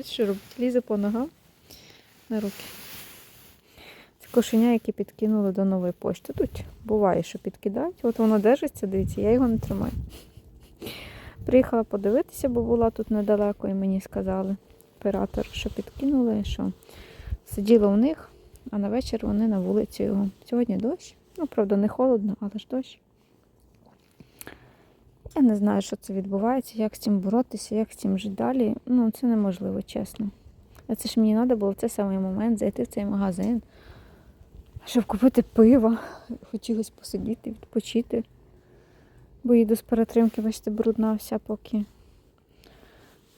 Що робить? Лізе по ногам на руки. Це кошеня, яке підкинули до нової пошти. Тут буває, що підкидають. От воно держиться, дивіться, я його не тримаю. Приїхала подивитися, бо була тут недалеко, і мені сказали оператор, що підкинули, що сиділо у них, а на вечір вони на вулицю його. Сьогодні дощ. Ну, правда, не холодно, але ж дощ. Я не знаю, що це відбувається, як з цим боротися, як з цим жити далі. Ну, це неможливо, чесно. А це ж мені треба було в цей самий момент зайти в цей магазин, щоб купити пиво. Хотілося посидіти, відпочити. Бо їду з перетримки, бачите, брудна вся поки.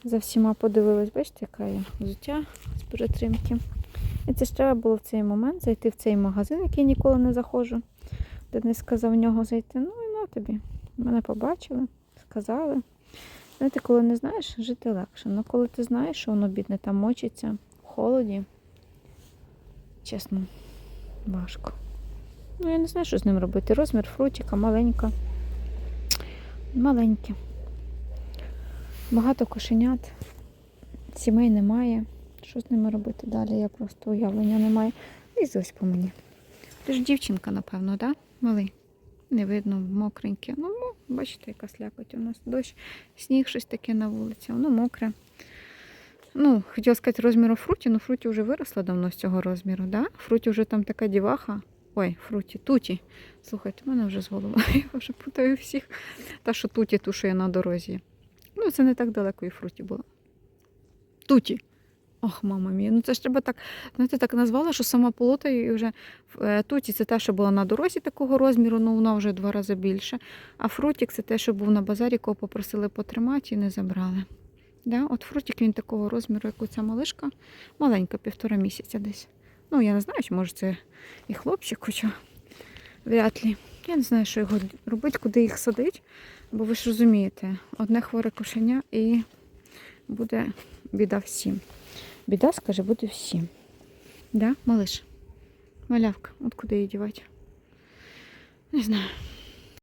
За всіма подивилась, бачите, яка я взуття з перетримки. І це ж треба було в цей момент зайти в цей магазин, який ніколи не заходжу. Денис сказав в нього зайти. Ну і на тобі. Мене побачили, сказали. Знаєте, коли не знаєш, жити легше. Ну коли ти знаєш, що воно бідне там мочиться в холоді, чесно, важко. Ну, я не знаю, що з ним робити. Розмір фрутіка маленька. Маленьке. Багато кошенят. Сімей немає. Що з ними робити далі? Я просто уявлення не маю. І ось по мені. Ти ж дівчинка, напевно? Да? Малий. Не видно, мокреньке. Ну, бачите, яка слякоть у нас. Дощ, сніг, щось таке на вулиці, воно мокре. Ну, хотіла сказати розміру фруті, ну фруті вже виросла давно з цього розміру, да? Фруті вже там така діваха. Ой, фруті, туті. Слухайте, в мене вже з голови. Я вже путаю всіх. Та, що туті, ту, що я на дорозі. Ну, це не так далеко і фруті було. Туті. Ох, мама мія, ну це ж треба так, знаєте, так назвала, що сама полотаю і вже е, туті це те, що була на дорозі такого розміру, ну вона вже два рази більше. А фрутік це те, що був на базарі, кого попросили потримати і не забрали. Да? От фрутік він такого розміру, як оця малишка, маленька, півтора місяця десь. Ну, я не знаю, чи може це і хлопчик, хоча вряд ли. Я не знаю, що його робити, куди їх садити. Бо ви ж розумієте, одне хворе кошеня і буде біда всім. Біда, скаже, буде всім. Да, малиш? Малявка, от куди її дівати? Не знаю.